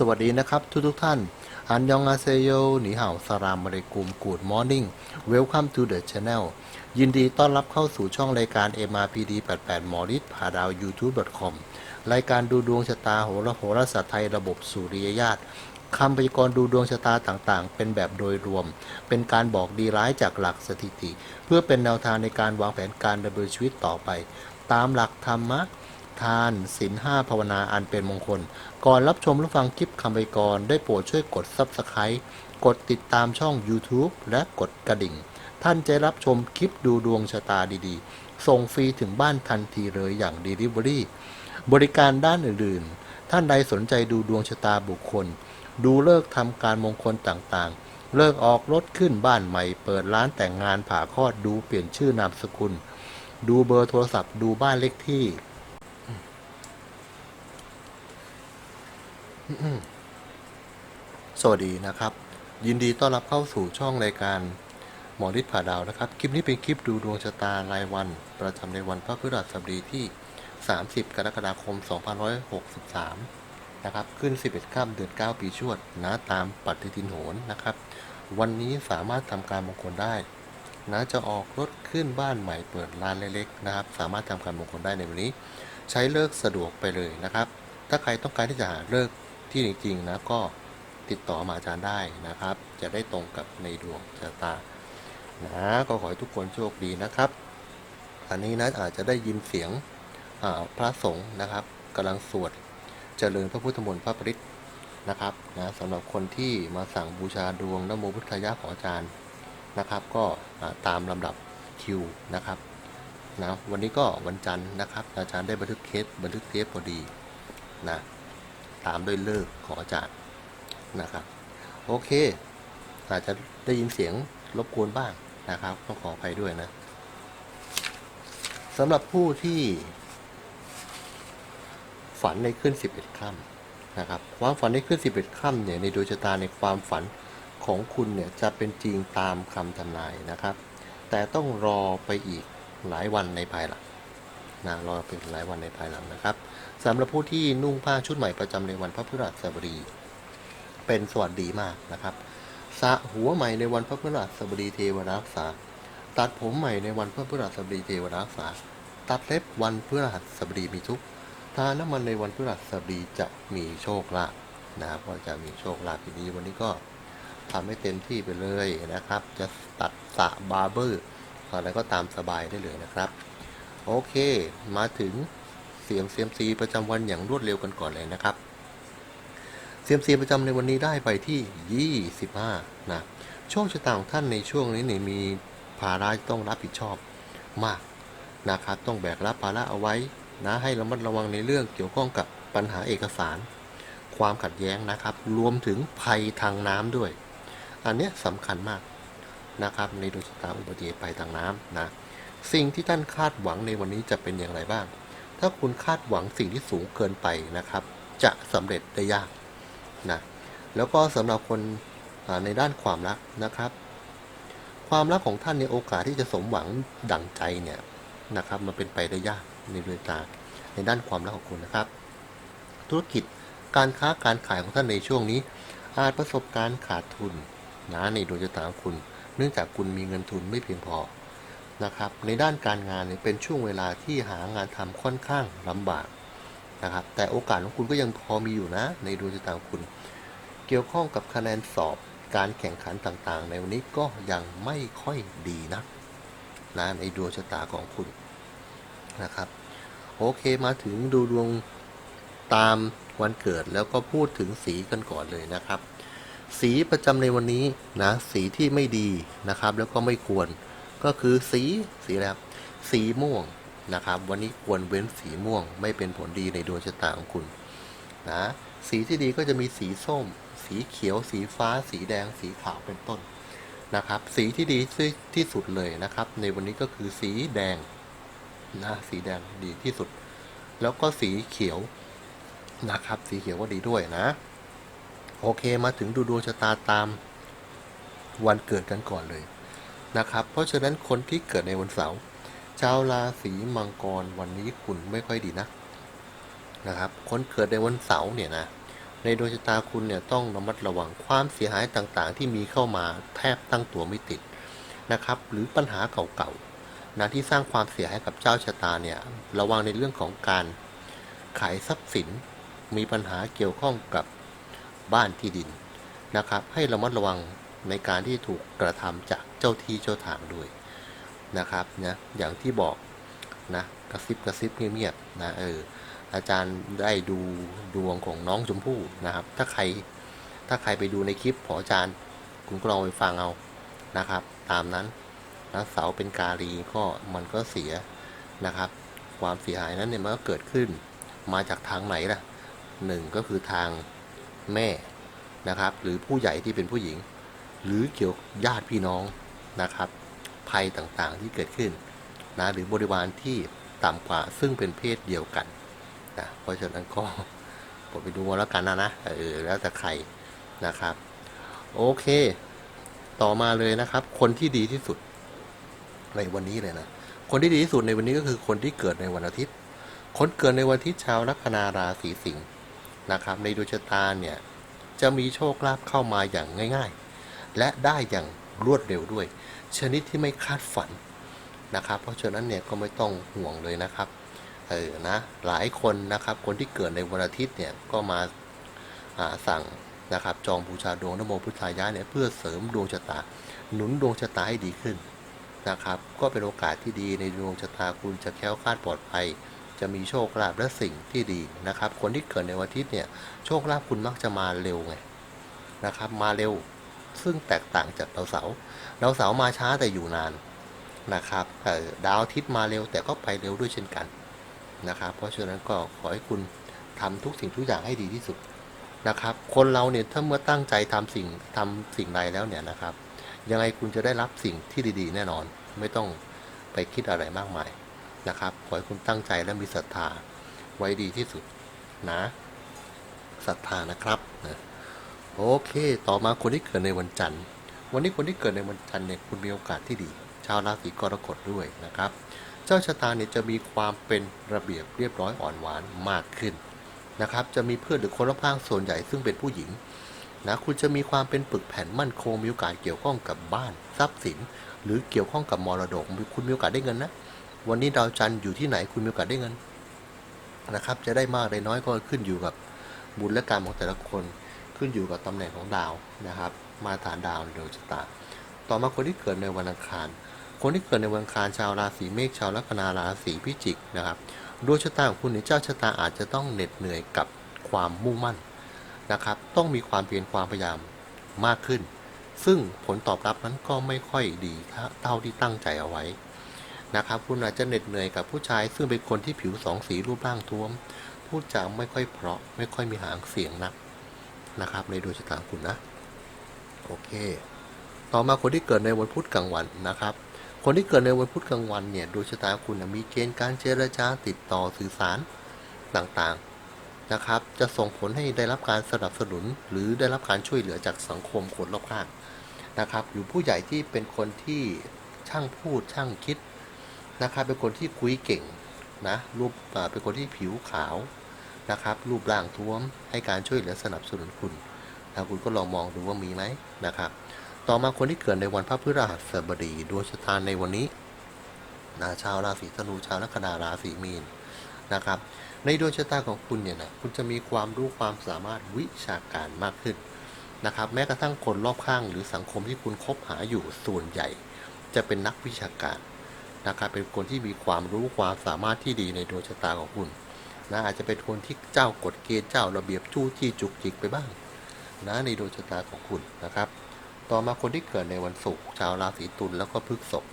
สวัสดีนะครับทุกทุกท่าน อันยองอาเซโยหนีเห่าสรามาเลกุมกูดมอร์นิ่ง Welcome to the channel ยินดีต้อนรับเข้าสู่ช่องรายการ MRPD 88มอริสผาดาว YouTube.com รายการดูดวงชะตาโหราโหราศาสตร์ไทยระบบสุริยญาตคำพยากรณ์ดูดวงชะตาต่างๆ เป็นแบบโดยรวม เป็นการบอกดีร้ายจากหลักสถิติ เพื่อเป็นแนวทางในการวางแผนการดำเนินชีวิตต่อไป ตามหลักธรรมะ ทานศีลห้าภาวนาอันเป็นมงคล ก่อนรับชมรับฟังคลิปคำไปกรได้โปรดช่วยกด Subscribe กดติดตามช่อง YouTube และกดกระดิ่ง ท่านจะรับชมคลิปดูดวงชะตาดีๆ ส่งฟรีถึงบ้านทันทีเลยอย่าง Delivery บริการด้านอื่นๆ ท่านใดสนใจดูดวงชะตาบุคคล ดูเลิกทำการมงคลต่างๆ เลิกออกรถขึ้นบ้านใหม่ เปิดร้านแต่งงานผ่าคลอดดูเปลี่ยนชื่อนามสกุลดูเบอร์โทรศัพท์ดูบ้านเลขที่ สวัสดีนะครับ ยินดีต้อนรับเข้าสู่ช่องรายการหมอฤทธิ์ผ่าดาวนะครับ คลิปนี้เป็นคลิปดูดวงชะตารายวัน ประจำในวันพระพฤหัสบดีที่ 30 กรกฎาคม 2563 นะครับ ขึ้น 11ค่ำเดือน 9 ปีชวดนะตามปฏิทินโหรนะครับ วันนี้สามารถทำการมงคลได้นะจะออกรถขึ้นบ้านใหม่เปิดร้านเล็กๆนะครับ สามารถทำการมงคลได้ในวันนี้ ใช้เลิกสะดวกไปเลยนะครับ ถ้าใครต้องการที่จะหาเลิก ที่จริงๆนะก็ติดต่อมาอาจารย์ได้นะครับ จะได้ตรงกับในดวงชะตานะก็ขอให้ทุกคนโชคดีนะครับ อันนี้นะอาจจะได้ยินเสียงพระสงฆ์นะครับกำลังสวดเจริญพระพุทธมนต์พระปริตนะครับนะสำหรับคนที่มาสั่งบูชาดวงนโมพุทธายะขออาจารย์นะครับ ก็ตามลำดับคิวนะครับนะวันนี้ก็วันจันทร์นะครับ อาจารย์ได้บันทึกเคสบันทึกเทปพอดีนะ ตามด้วยเลิกของอาจารย์นะครับ โอเค อาจจะได้ยินเสียงรบกวนบ้างนะครับ ต้องขออภัยด้วยนะสำหรับผู้ที่ฝันในขึ้น 11ค่ำนะครับ ความฝันในขึ้น 11ค่ำเนี่ยในดวงชะตาในความฝันของคุณเนี่ยจะเป็นจริงตามคำทำนายนะครับ แต่ต้องรอไปอีกหลายวันในภายหลัง นะรอไปหลายวันในภายหลังนะครับสำหรับผู้ที่นุ่งผ้าชุดใหม่ประจำในวันพระพฤหัสบดี เป็นสวัสดีมากนะครับสระหัวใหม่ในวันพระพฤหัสบดีเทวรักษา ตัดผมใหม่ในวันพระพฤหัสบดีเทวรักษา ตัดเล็บวันพฤหัสบดีมีทุกทาน้ำมันในวันพฤหัสบดีจะมีโชคลาภนะครับก็จะมีโชคลาภทีนี้วันนี้ก็ทำให้เต็มที่ไปเลยนะครับ จะตัดสะบาร์เบอร์อะไรก็ตามสบายได้เลยนะครับ โอเค มาถึงเสียงเซียมซีประจำวันอย่างรวดเร็วกันก่อนเลยนะครับเซียมซีประจำในวันนี้ได้ไปที่ 25 นะ โชคชะตาของท่านในช่วงนี้เนี่ยมีภาระต้องรับผิดชอบมากนะครับ ต้องแบกรับภาระเอาไว้นะให้ระมัดระวังในเรื่องเกี่ยวข้องกับปัญหาเอกสาร ความขัดแย้งนะครับ รวมถึงภัยทางน้ำด้วย อันนี้ยสำคัญมากนะครับ ในดวงชะตาอุบัติเหตุภัยทางน้ำนะ สิ่งที่ท่านคาดหวังในวันนี้จะเป็นอย่างไรบ้าง ถ้าคุณคาดหวังสิ่งที่สูงเกินไปนะครับ จะสำเร็จได้ยากนะแล้วก็สำหรับคนในด้านความรักนะครับ ความรักของท่านในโอกาสที่จะสมหวังดั่งใจเนี่ยนะครับมันเป็นไปได้ยากในเรื่องตาในด้านความรักของคุณนะครับ ธุรกิจการค้าการขายของท่านในช่วงนี้ อาจประสบการณ์ขาดทุนนะในดวงชะตาของคุณ เนื่องจากคุณมีเงินทุนไม่เพียงพอ นะครับในด้านการงานเนี่ยเป็นช่วงเวลาที่หางานทำค่อนข้างลำบากนะครับแต่โอกาสของคุณก็ยังพอมีอยู่นะ ในดวงชะตาของคุณ เกี่ยวข้องกับคะแนนสอบการแข่งขันต่างๆ ในวันนี้ก็ยังไม่ค่อยดีนะนะในดวงชะตาของคุณนะครับโอเคมาถึงดูดวงตามวันเกิดแล้วก็พูดถึงสีกันก่อนเลยนะครับ สีประจำในวันนี้นะสีที่ไม่ดีนะครับ แล้วก็ไม่ควร ก็คือสีสีอะไรครับสีม่วงนะครับ วันนี้ควรเว้นสีม่วง ไม่เป็นผลดีในดวงชะตาของคุณนะสีที่ดีก็จะมีสีส้ม สีเขียว สีฟ้า สีแดง สีขาวเป็นต้นนะครับ สีที่ดีที่สุดเลยนะครับ ในวันนี้ก็คือสีแดงนะสีแดงดีที่สุด แล้วก็สีเขียวนะครับ สีเขียวก็ดีด้วยนะ โอเคมาถึงดูดวงชะตาตามวันเกิดกันก่อนเลย นะครับ เพราะฉะนั้นคนที่เกิดในวันเสาร์ชาวราศีมังกรวันนี้คุณไม่ค่อยดีนะนะครับ คนเกิดในวันเสาร์เนี่ยนะในดวงชะตาคุณเนี่ยต้องระมัดระวังความเสียหายต่างๆ ที่มีเข้ามาแทบตั้งตัวไม่ติดนะครับ หรือปัญหาเก่าๆนะที่สร้างความเสียหายกับเจ้าชะตาเนี่ยระวังในเรื่องของการขายทรัพย์สิน มีปัญหาเกี่ยวข้องกับบ้านที่ดินนะครับ ให้ระมัดระวัง ในการที่ถูกกระทำจากเจ้าที่เจ้าทางด้วยนะครับนะอย่างที่บอกนะกระซิบกระซิบเงียบๆนะเอออาจารย์ได้ดูดวงของน้องชมพู่นะครับ ถ้าใครถ้าใครไปดูในคลิปของอาจารย์คุณก็ลองไปฟังเอานะครับ ตามนั้นแล้วเสาเป็นกาลีก็มันก็เสียนะครับ ความเสียหายนั้นเนี่ยมันก็เกิดขึ้นมาจากทางไหนล่ะหนึ่งก็คือทางแม่นะครับ หรือผู้ใหญ่ที่เป็นผู้หญิง หรือเกี่ยวญาติพี่น้องนะครับ ภัยต่างๆที่เกิดขึ้นนะหรือบริวารที่ต่ำกว่าซึ่งเป็นเพศเดียวกันนะเพราะฉะนั้นก็ผมไปดูแล้วกันนะนะเออแล้วแต่ใครนะครับ โอเค ต่อมาเลยนะครับ คนที่ดีที่สุดในวันนี้เลยนะคนที่ดีที่สุดในวันนี้ก็คือคนที่เกิดในวันอาทิตย์ คนเกิดในวันอาทิตย์ชาวลัคนาราศีสิงห์นะครับ ในดวงชะตาเนี่ยจะมีโชคลาภเข้ามาอย่างง่าย ๆ และได้อย่างรวดเร็วด้วย ชนิดที่ไม่คาดฝันนะครับ เพราะฉะนั้นเนี่ยก็ไม่ต้องห่วงเลยนะครับเออนะหลายคนนะครับคนที่เกิดในวันอาทิตย์เนี่ยก็มาาสั่งนะครับจองบูชาดวงนโมพุทธายะเนี่ยเพื่อเสริมดวงชะตา หนุนดวงชะตาให้ดีขึ้นนะครับก็เป็นโอกาสที่ดีในดวงชะตาคุณจะแคล้วคลาดปลอดภัย จะมีโชคลาภและสิ่งที่ดีนะครับ คนที่เกิดในวันอาทิตย์เนี่ยโชคลาภคุณมักจะมาเร็วไงนะครับมาเร็ว ซึ่งแตกต่างจากดาวเสาร์ดาวเสาร์มาช้าแต่อยู่นานนะครับดาวอาทิตย์มาเร็วแต่ก็ไปเร็วด้วยเช่นกันนะครับ เพราะฉะนั้นก็ขอให้คุณทำทุกสิ่งทุกอย่างให้ดีที่สุดนะครับ คนเราเนี่ยถ้าเมื่อตั้งใจทำสิ่งทำสิ่งใดแล้วเนี่ยนะครับ ยังไงคุณจะได้รับสิ่งที่ดีๆ แน่นอน ไม่ต้องไปคิดอะไรมากมายนะครับ ขอให้คุณตั้งใจและมีศรัทธาไว้ดีที่สุดนะศรัทธานะครับนะ โอเค ต่อมาคนที่เกิดในวันจันทร์ วันนี้คนที่เกิดในวันจันทร์เนี่ยคุณมีโอกาสที่ดี ชาวราศีกรกฎด้วยนะครับ เจ้าชะตาเนี่ยจะมีความเป็นระเบียบเรียบร้อยอ่อนหวานมากขึ้นนะครับ จะมีเพื่อนหรือคนรอบข้างส่วนใหญ่ซึ่งเป็นผู้หญิงนะคุณจะมีความเป็นปึกแผ่นมั่นคงมีโอกาสเกี่ยวข้องกับบ้านทรัพย์สิน หรือเกี่ยวข้องกับมรดกคุณมีโอกาสได้เงินนะวันนี้ดาวจันทร์อยู่ที่ไหนคุณมีโอกาสได้เงินนะครับ จะได้มากได้น้อยก็ขึ้นอยู่กับบุญและกรรมของแต่ละคน ขึ้นอยู่กับตำแหน่งของดาวนะครับ มาฐานดาวในดวงชะตา ต่อมาคนที่เกิดในวันอังคาร คนที่เกิดในวันอังคารชาวราศีเมษชาวลัคนาราศีพิจิกนะครับดวงชะตาของคุณในเจ้าชะตาอาจจะต้องเหน็ดเหนื่อยกับความมุ่งมั่นนะครับ ต้องมีความเพียรความพยายามมากขึ้น ซึ่งผลตอบรับนั้นก็ไม่ค่อยดีเท่าที่ตั้งใจเอาไว้นะครับคุณอาจจะเหน็ดเหนื่อยกับผู้ชาย ซึ่งเป็นคนที่ผิวสองสีรูปร่างท้วม พูดจาไม่ค่อยเพราะไม่ค่อยมีหางเสียงนัก นะครับ ในดวงชะตาของคุณนะ โอเค ต่อมาคนที่เกิดในวันพุธกลางวันนะครับ คนที่เกิดในวันพุธกลางวันเนี่ยดวงชะตาคุณมีเกณฑ์การเจรจาติดต่อสื่อสารต่างๆนะครับ จะส่งผลให้ได้รับการสนับสนุน หรือได้รับการช่วยเหลือจากสังคมคนรอบข้างนะครับ หรือผู้ใหญ่ที่เป็นคนที่ช่างพูดช่างคิดนะครับ เป็นคนที่คุยเก่งนะรูปเป็นคนที่ผิวขาว นะครับ รูปร่างท้วมให้การช่วยเหลือสนับสนุนคุณนะคุณก็ลองมองดูว่ามีไหมนะครับ ต่อมาคนที่เกิดในวันพระพฤหัสบดีดวงชะตาในวันนี้นะชาวราศีธนูชาวลัคนาราศีมีนนะครับ ในดวงชะตาของคุณเนี่ยนะคุณจะมีความรู้ความสามารถวิชาการมากขึ้นนะครับ แม้กระทั่งคนรอบข้างหรือสังคมที่คุณคบหาอยู่ส่วนใหญ่ จะเป็นนักวิชาการนะครับเป็นคนที่มีความรู้ความสามารถที่ดีในดวงชะตาของคุณ นะอาจจะเป็นคนที่เจ้ากฎเกณฑ์เจ้าระเบียบจู้จี้จุกจิกไปบ้างนะในดวงชะตาของคุณนะครับ ต่อมาคนที่เกิดในวันศุกร์ชาวราศีตุลแล้วก็พฤกษภ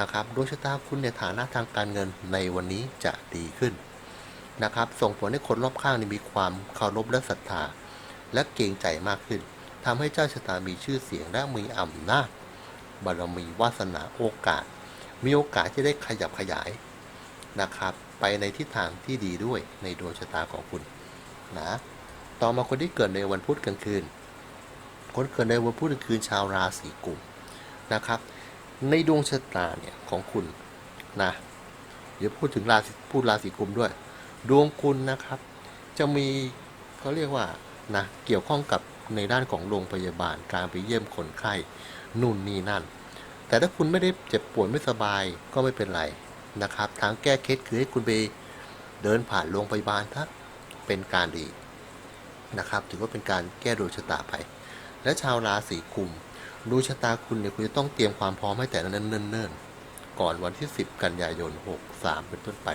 นะครับดวงชะตาคุณในฐานะทางการเงินในวันนี้จะดีขึ้นนะครับ ส่งผลให้คนรอบข้างมีความเคารพและศรัทธาและเกรงใจมากขึ้นทำให้เจ้าชะตามีชื่อเสียงและมีอำนาจบารมีวาสนาโอกาส มีโอกาสที่ได้ขยับขยาย นะครับ ไปในทิศทางที่ดีด้วยในดวงชะตาของคุณนะต่อมาคนที่เกิดในวันพุธกลางคืน คนเกิดในวันพุธกลางคืนชาวราศีกุมนะครับ ในดวงชะตาเนี่ยของคุณนะเดี๋ยวพูดถึงราศีพูดราศีกุมด้วย ดวงคุณนะครับ จะมีเขาเรียกว่านะเกี่ยวข้องกับในด้านของโรงพยาบาลการไปเยี่ยมคนไข้นู่นนี่นั่น แต่ถ้าคุณไม่ได้เจ็บป่วยไม่สบายก็ไม่เป็นไร นะครับ ทางแก้เคล็ดคือให้คุณไปเดินผ่านโรงพยาบาลถ้าเป็นการดีนะครับ ถือว่าเป็นการแก้ดวงชะตาไป และชาวราศีกุมดวงชะตาคุณเนี่ยคุณจะต้องเตรียมความพร้อมให้แต่นั้นเนิ่นๆก่อนวันที่ 10 กันยายน 63 เป็นต้นไป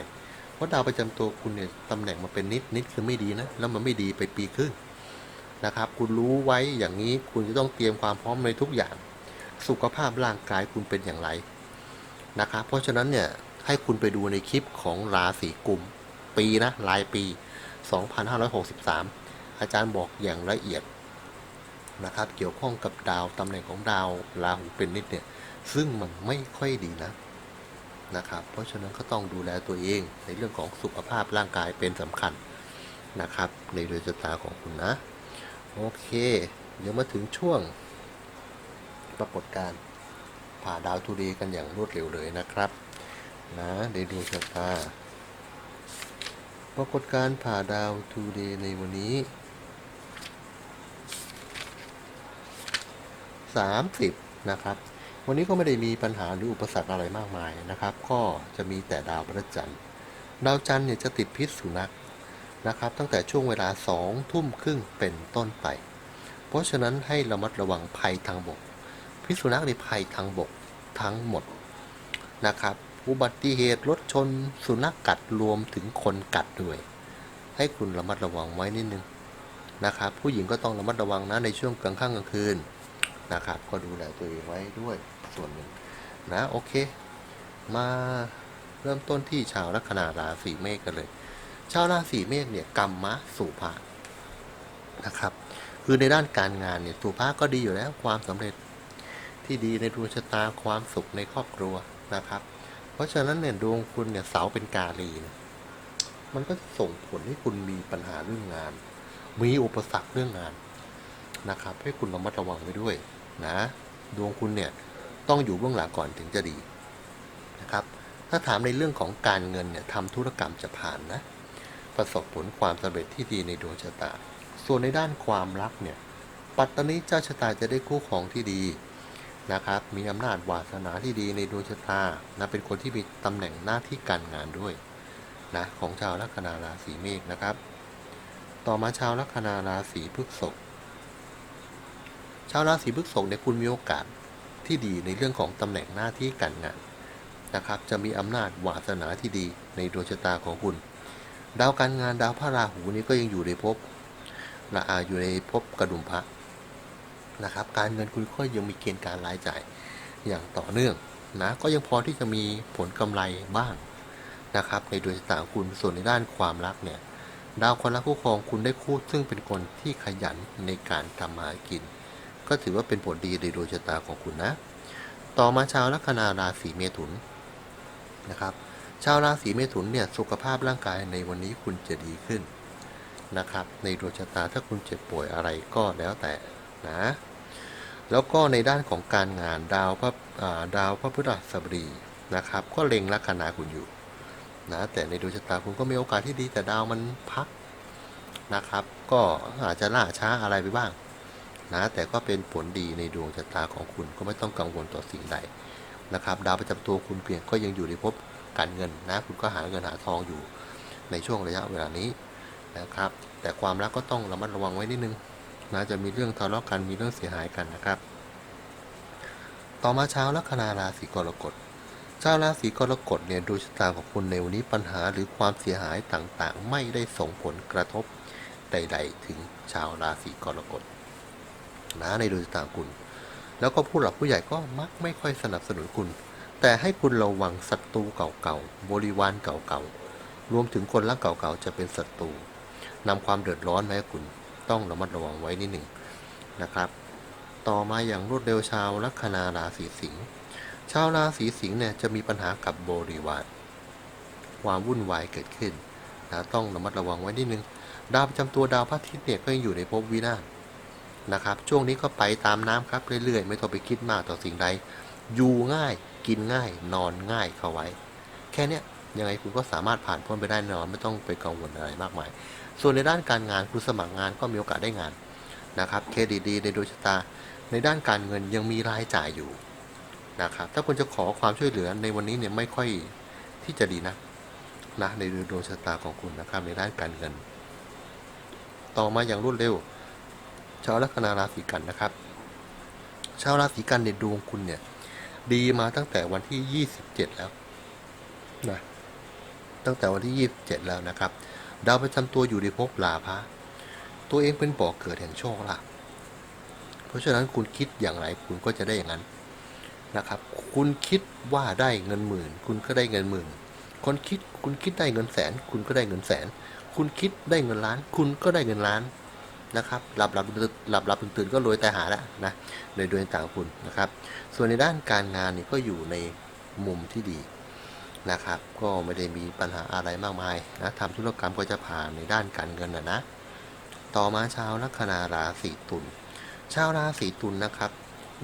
เพราะดาวประจำตัวคุณเนี่ยตำแหน่งมาเป็นนิดนิดคือไม่ดีนะ แล้วมันไม่ดีไปปีครึ่งนะครับ คุณรู้ไว้อย่างนี้คุณจะต้องเตรียมความพร้อมในทุกอย่าง สุขภาพร่างกายคุณเป็นอย่างไรนะครับ เพราะฉะนั้นเนี่ย ให้คุณไปดูในคลิปของราศีกุม ปีนะรายปี 2563 อาจารย์บอกอย่างละเอียดนะครับ เกี่ยวข้องกับดาวตำแหน่งของดาวราหูเป็นนิดเนี่ย ซึ่งมันไม่ค่อยดีนะนะครับ เพราะฉะนั้นก็ต้องดูแลตัวเองในเรื่องของสุขภาพร่างกายเป็นสำคัญนะครับ ในดวงชะตาของคุณนะ โอเค เดี๋ยวมาถึงช่วงปรากฏการณ์ผ่าดาวทูดีกันอย่างรวดเร็วเลยนะครับ นะในดวงชะตาปรากฏการผ่าดาวทูเดย์ในวันนี้ 30 นะครับ วันนี้ก็ไม่ได้มีปัญหาหรืออุปสรรคอะไรมากมายนะครับ ก็จะมีแต่ดาวพระจันทร์ ดาวจันทร์เนี่ยจะติดพิษสุนัขนะครับ ตั้งแต่ช่วงเวลา2ทุ่มครึ่งเป็นต้นไป เพราะฉะนั้นให้ระมัดระวังภัยทางบก พิษสุนัขในภัยทางบกทั้งหมดนะครับ อุบัติเหตุรถชน สุนัขกัดรวมถึงคนกัดด้วย ให้คุณระมัดระวังไว้นิดนึงนะครับ ผู้หญิงก็ต้องระมัดระวังนะในช่วงกลางค่ำกลางคืนนะครับ ก็ดูแลตัวเองไว้ด้วยส่วนหนึ่งนะโอเค มาเริ่มต้นที่ชาวลัคนาราศีเมษกันเลย ชาวราศีเมษเนี่ยกรรมะสุภานะครับ คือในด้านการงานเนี่ยสุภาก็ดีอยู่แล้วความสำเร็จที่ดีในดวงชะตาความสุขในครอบครัวนะครับ เพราะฉะนั้นเนี่ยดวงคุณเนี่ยเสาเป็นกาลีนี่ยมันก็ส่งผลให้คุณมีปัญหาเรื่องงาน มีอุปสรรคเรื่องงานนะครับ ให้คุณระมัดระวังไว้ด้วยนะดวงคุณเนี่ยต้องอยู่เบื้องหลังก่อนถึงจะดีนะครับ ถ้าถามในเรื่องของการเงินเนี่ยทำธุรกรรมจะผ่านนะ ประสบผลความสำเร็จที่ดีในดวงชะตา ส่วนในด้านความรักเนี่ย ปัตตานีเจ้าชะตาจะได้คู่ของที่ดี นะครับ มีอำนาจวาสนาที่ดีในดวงชะตานะเป็นคนที่มีตำแหน่งหน้าที่การงานด้วยนะของชาวลัคนาราศีเมษนะครับ ต่อมาชาวลัคนาราศีพฤษภชาวราศีพฤษภเนี่ยคุณมีโอกาสที่ดีในเรื่องของตำแหน่งหน้าที่การงานนะครับ จะมีอำนาจวาสนาที่ดีในดวงชะตาของคุณ ดาวการงานดาวพระราหูนี้ก็ยังอยู่ในภพละอาอยู่ในภพกระดุมพระ นะครับการเงินคุณก็ยังมีเกณฑ์การรายจ่ายอย่างต่อเนื่องนะก็ยังพอที่จะมีผลกำไรบ้างนะครับในดวงชะตาคุณส่วนในด้านความรักเนี่ยดาวคนรักคู่ครองคุณได้คู่ซึ่งเป็นคนที่ขยันในการทำมาหากิน ก็ถือว่าเป็นผลดีในดวงชะตาของคุณนะ ต่อมาชาวลัคนาราศีเมถุนนะครับชาวราศีเมถุนเนี่ยสุขภาพร่างกายในวันนี้คุณจะดีขึ้นนะครับในดวงชะตาถ้าคุณเจ็บป่วยอะไรก็แล้วแต่ นะแล้วก็ในด้านของการงานดาวพระาดาวพระพฤหัสบดีนะครับ ก็เล็งลัคนาคุณอยู่นะแต่ในดวงชะตาคุณก็มีโอกาสที่ดีแต่ดาวมันพักนะครับ ก็อาจจะล่าช้าอะไรไปบ้างนะแต่ก็เป็นผลดีในดวงชะตาของคุณก็ไม่ต้องกังวลต่อสิ่งใดนะครับ ดาวประจำตัวคุณเพียงก็ยังอยู่ในภพการเงินนะคุณก็หาเงินหาทองอยู่ในช่วงระยะเวลานี้นะครับ แต่ความรักก็ต้องระมัดระวังไว้นิดนึง นะจะมีเรื่องทะเลาะกันมีเรื่องเสียหายกันนะครับ ต่อมาเช้าลัคนาราศีกรกฎชาวราศีกรกฎเนี่ยดวงชะตาของคุณในวันนี้ปัญหาหรือความเสียหายต่างๆ ไม่ได้ส่งผลกระทบใด ๆ ถึงชาวราศีกรกฎนะในดวงชะตาคุณ แล้วก็ผู้หลักผู้ใหญ่ก็มักไม่ค่อยสนับสนุนคุณ แต่ให้คุณระวังศัตรูเก่าๆบริวารเก่าๆรวมถึงคนรักเก่าๆจะเป็นศัตรูนำความเดือดร้อนมาให้คุณ ต้องระมัดระวังไว้นิดหนึ่งนะครับ ต่อมาอย่างรวดเร็วชาวลัคนาราศีสิงห์ชาวราศีสิงห์เนี่ยจะมีปัญหากับบริวารความวุ่นวายเกิดขึ้นนะต้องระมัดระวังไว้นิดนึง ดาวประจำตัวดาวพระอาทิตย์เนี่ยก็ยังอยู่ในภพวินาศนะครับ ช่วงนี้ก็ไปตามน้ำครับเรื่อยๆ ไม่ต้องไปคิดมากต่อสิ่งใด อยู่ง่ายกินง่ายนอนง่ายเข้าไว้ แค่เนี้ยยังไงคุณก็สามารถผ่านพ้นไปได้นอนไม่ต้องไปกังวลอะไรมากมาย ส่วนในด้านการงานคุณสมัครงานก็มีโอกาสได้งานนะครับเครดิตดีในดวงชะตา ในด้านการเงินยังมีรายจ่ายอยู่นะครับถ้าคุณจะขอความช่วยเหลือในวันนี้เนี่ยไม่ค่อยที่จะดีนะนะในดวงชะตาของคุณนะครับในด้านการเงิน ต่อมาอย่างรวดเร็ว ชาวลัคนาราศีกันนะครับ ชาวราศีกันในดวงคุณเนี่ยดีมาตั้งแต่วันที่ 27 แล้วนะตั้งแต่วันที่ 27 แล้วนะครับ ดาวประจำตัวอยู่ในภพลาภะตัวเองเป็นบ่อกเกิดแห่งโชคลาภเพราะฉะนั้นคุณคิดอย่างไรคุณก็จะได้อย่างนั้นนะครับ คุณคิดว่าได้เงินหมื่น คุณก็ได้เงินหมื่น คนคิดคุณคิดได้เงินแสน คุณก็ได้เงินแสน คุณคิดได้เงินล้าน คุณก็ได้เงินล้านนะครับหลับหลับตื่นหลับหลับตื่นตื่นก็รวยแต่หาแล้วนะโดยโดยต่างคุณนะครับ ส่วนในด้านการงานนี่ก็อยู่ในมุมที่ดี นะครับ ก็ไม่ได้มีปัญหาอะไรมากมายนะทำธุรกรรมก็จะผ่านในด้านการเงินนะนะ ต่อมาชาวลัคนาราศีตุลชาวราศีตุลนะครับ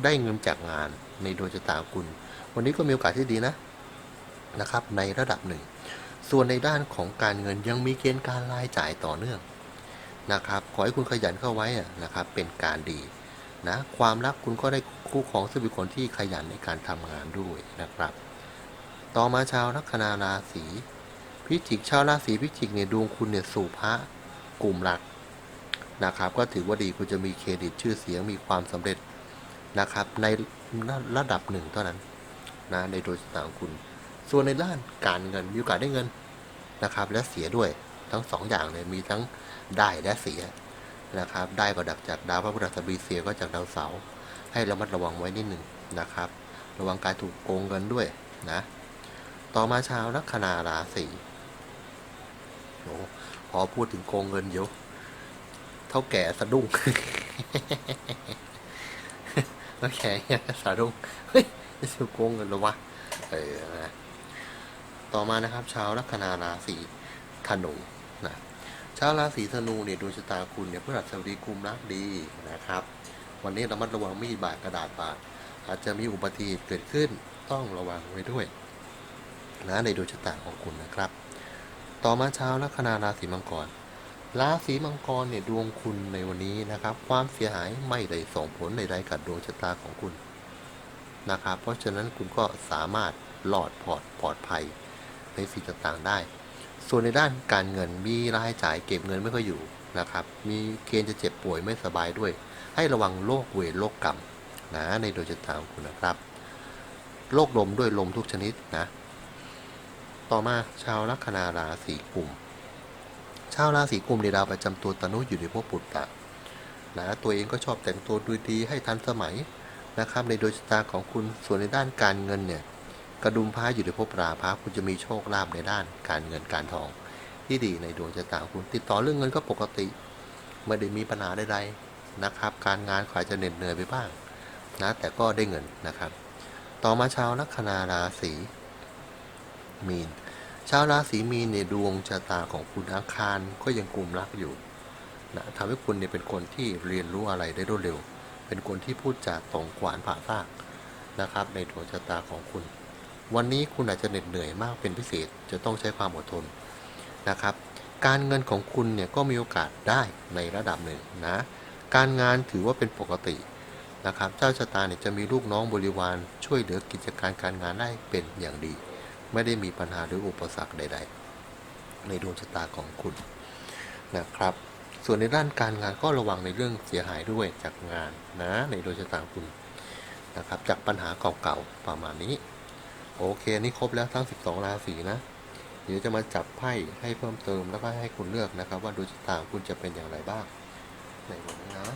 ได้เงินจากงานในดวงชะตาคุณ วันนี้ก็มีโอกาสที่ดีนะนะครับ ในระดับหนึ่ง ส่วนในด้านของการเงินยังมีเกณฑ์การรายจ่ายต่อเนื่องนะครับขอให้คุณขยันเข้าไว้นะครับ เป็นการดีนะ ความรักคุณก็ได้คู่ของซึ่งเป็นคนที่ขยันในการทำงานด้วยนะครับ ต่อมาชาวลัคนาราศีพิจิกชาวราศีพิจิกเนี่ยดวงคุณเนี่ยสู่พระกลุ่มรักนะครับ ก็ถือว่าดีคุณจะมีเครดิตชื่อเสียงมีความสำเร็จนะครับ ในระดับหนึ่งเท่านั้นนะในโดยชะตาของคุณ ส่วนในด้านการเงินมีโอกาสได้เงินนะครับ และเสียด้วยทั้งสองอย่างเลยมีทั้งได้และเสียนะครับ ได้ก็ดักจากดาวพระพฤหัสบดีเสียก็จากดาวเสาร์ให้ระมัดระวังไว้นิดหนึ่งนะครับ ระวังการถูกโกงเงินด้วยนะ ต่อมาชาวลัคนาราศีโอ้พอพูดถึงโกงเงินเดี๋ยวเท่าแก่สะดุ้งเท่าแก่เนี่ยสะดุ้ง เฮ้ยจะโกงเงินหรอวะ เออนะต่อมานะครับ ชาวลัคนาราศีธนูนะชาวราศีธนูเนี่ยดวงชะตาคุณเนี่ยพฤหัสบดีกุมรักดีนะครับ วันนี้ระมัดระวังมีดบาดกระดาษบาดอาจจะมีอุบัติเหตุเกิดขึ้นต้องระวังไว้ด้วย นะในดวงชะตาของคุณนะครับ ต่อมาเช้าลัคนาราศีมังกร ราศีมังกรเนี่ยดวงคุณในวันนี้นะครับ ความเสียหายไม่ได้ส่งผลใดๆกับดวงชะตาของคุณนะครับ เพราะฉะนั้นคุณก็สามารถหลอดพอดปลอดภัยในสิ่งต่างๆได้ ส่วนในด้านการเงินมีรายจ่ายเก็บเงินไม่ค่อยอยู่นะครับ มีเกณฑ์จะเจ็บป่วยไม่สบายด้วย ให้ระวังโรคเวรโรคกรรมนะในดวงชะตาของคุณนะครับ โรคลมด้วยลมทุกชนิดนะ ต่อมาชาวลัคนาราศีกุม ชาวราศีกุมในดาวประจำตัวตนุอยู่ในภพปุตตะนะตัวเองก็ชอบแต่งตัวดูดีให้ทันสมัยนะครับในดวงชะตาของคุณส่วนในด้านการเงินเนี่ยกระดุมพ้าอยู่ในภพราพาคุณจะมีโชคลาภในด้านการเงินการทอง ที่ดีในดวงชะตางคุณติดต่อเรื่องเงินก็ปกติไม่ได้มีปัญหาใดๆนะครับ การงานขออาจจะเหน็ดเหนื่อยไปบ้างนะแต่ก็ได้เงินนะครับ ต่อมาชาวลัคนาราศี มีน ชาวราศีมีนในดวงชะตาของคุณอังคารก็ยังกลุ่มรักอยู่นะทำให้คุณเนี่ยเป็นคนที่เรียนรู้อะไรได้รวดเร็ว เป็นคนที่พูดจาตรงขวานผ่าซากนะครับ ในดวงชะตาของคุณ วันนี้คุณอาจจะเหน็ดเหนื่อยมากเป็นพิเศษจะต้องใช้ความอดทนนะครับ การเงินของคุณเนี่ยก็มีโอกาสได้ในระดับหนึ่งนะ การงานถือว่าเป็นปกตินะครับ เจ้าชะตาเนี่ยจะมีลูกน้องบริวารช่วยเหลือกิจการการงานได้เป็นอย่างดี ไม่ได้มีปัญหาหรืออุปสรรคใด ๆ ในดวงชะตาของคุณนะครับ ส่วนในด้านการงานก็ระวังในเรื่องเสียหายด้วยจากงานนะในดวงชะตาคุณนะครับ จากปัญหาเก่าๆประมาณนี้ โอเคนี่ครบแล้วทั้ง 12 ราศีนะเดี๋ยวจะมาจับไพ่ให้เพิ่มเติมแล้วก็ให้คุณเลือกนะครับ ว่าดวงชะตาคุณจะเป็นอย่างไรบ้างในวันนี้นะ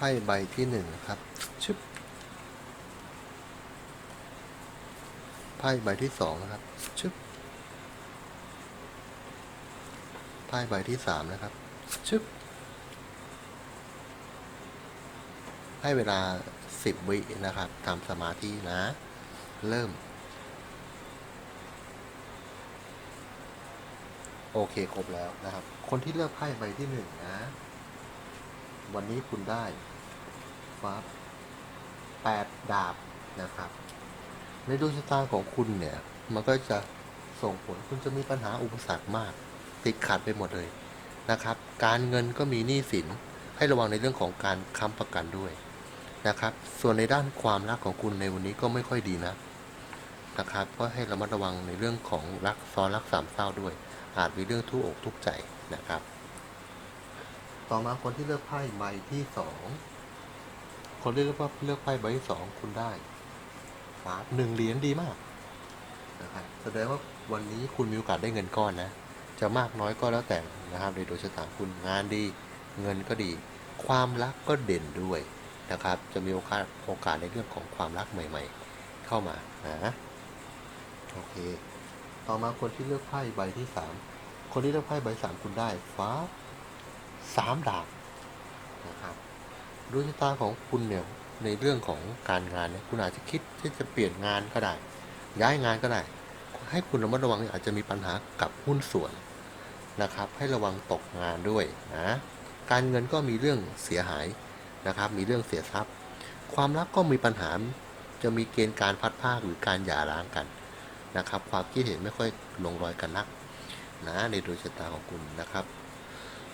ไพ่ใบที่หนึ่งนะครับชึบไพ่ใบที่สองนะครับชึบไพ่ใบที่สามนะครับชึบให้เวลา10วินะครับทำสมาธินะ เริ่ม โอเค ครบแล้วนะครับ คนที่เลือกไพ่ใบที่หนึ่งนะ วันนี้คุณได้ฟ้าแปดดาบนะครับ ในดวงชะตาของคุณเนี่ย มันก็จะส่งผลคุณจะมีปัญหาอุปสรรคมาก ติดขัดไปหมดเลยนะครับ การเงินก็มีหนี้สินให้ระวังในเรื่องของการค้ำประกันด้วยนะครับ ส่วนในด้านความรักของคุณในวันนี้ก็ไม่ค่อยดีนะนะครับ ก็ให้ระมัดระวังในเรื่องของรักซ้อนรักสามเศร้าด้วย อาจมีเรื่องทุกอกทุกใจนะครับ ต่อมาคนที่เลือกไพ่ใบที่สอง คนที่เลือกว่าเลือกไพ่ใบที่สองคุณได้ฟ้าหนึ่งเหรียญดีมากนะครับแสดงว่าวันนี้คุณมีโอกาสได้เงินก้อนนะ จะมากน้อยก็แล้วแต่นะครับในโดยชะตาคุณงานดีเงินก็ดี ความรักก็เด่นด้วยนะครับ จะมีโอกาสโอกาสในเรื่องของความรักใหม่ ๆ เข้ามานะโอเค ต่อมาคนที่เลือกไพ่ใบที่สามคนที่เลือกไพ่ใบสามคุณได้ฟ้า สามดาบนะครับดวงชะตาของคุณเนี่ยในเรื่องของการงานเนี่ยคุณอาจจะคิดที่จะเปลี่ยนงานก็ได้ ย้ายงานก็ได้ ให้คุณระมัดระวังอาจจะมีปัญหากับหุ้นส่วนนะครับ ให้ระวังตกงานด้วยนะการเงินก็มีเรื่องเสียหายนะครับ มีเรื่องเสียทรัพย์ ความรักก็มีปัญหาจะมีเกณฑ์การพัดภาคหรือการหย่าร้างกันนะครับ ความคิดเห็นไม่ค่อยลงรอยกันนักนะในดวงชะตาของคุณนะครับ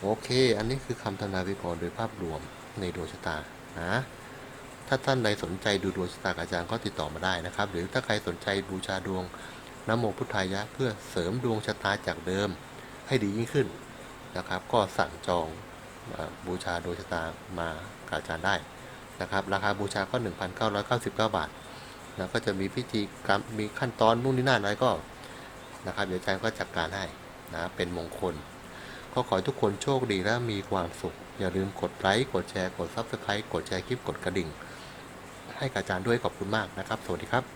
โอเค อันนี้คือคำทำนายวิเครโดยภาพรวมในดวงชะตานะถ้าท่านใดสนใจดูดวงชะตากับอาจารย์ก็ติดต่อมาได้นะครับ หรือถ้าใครสนใจบูชาดวงน้ำโมพุทธายะ เพื่อเสริมดวงชะตาจากเดิมให้ดียิ่งขึ้นนะครับ ก็สั่งจองบูชาดวงชะตามากับอาจารย์ได้นะครับ ราคาบูชาก็ 1,999 บาทแล้วก็จะมีพิธีกรรมมีขั้นตอนนู่นนี่นั่นอะไรก็นะครับเดี๋ยวอาจารย์ก็จัดการให้นะเป็นมงคล ก็ขอให้ทุกคนโชคดีและมีความสุข อย่าลืมกดไลค์กดแชร์กดซับสไครต์กดแชร์คลิปกดกระดิ่ง ให้กับอาจารย์ด้วยขอบคุณมากนะครับ สวัสดีครับ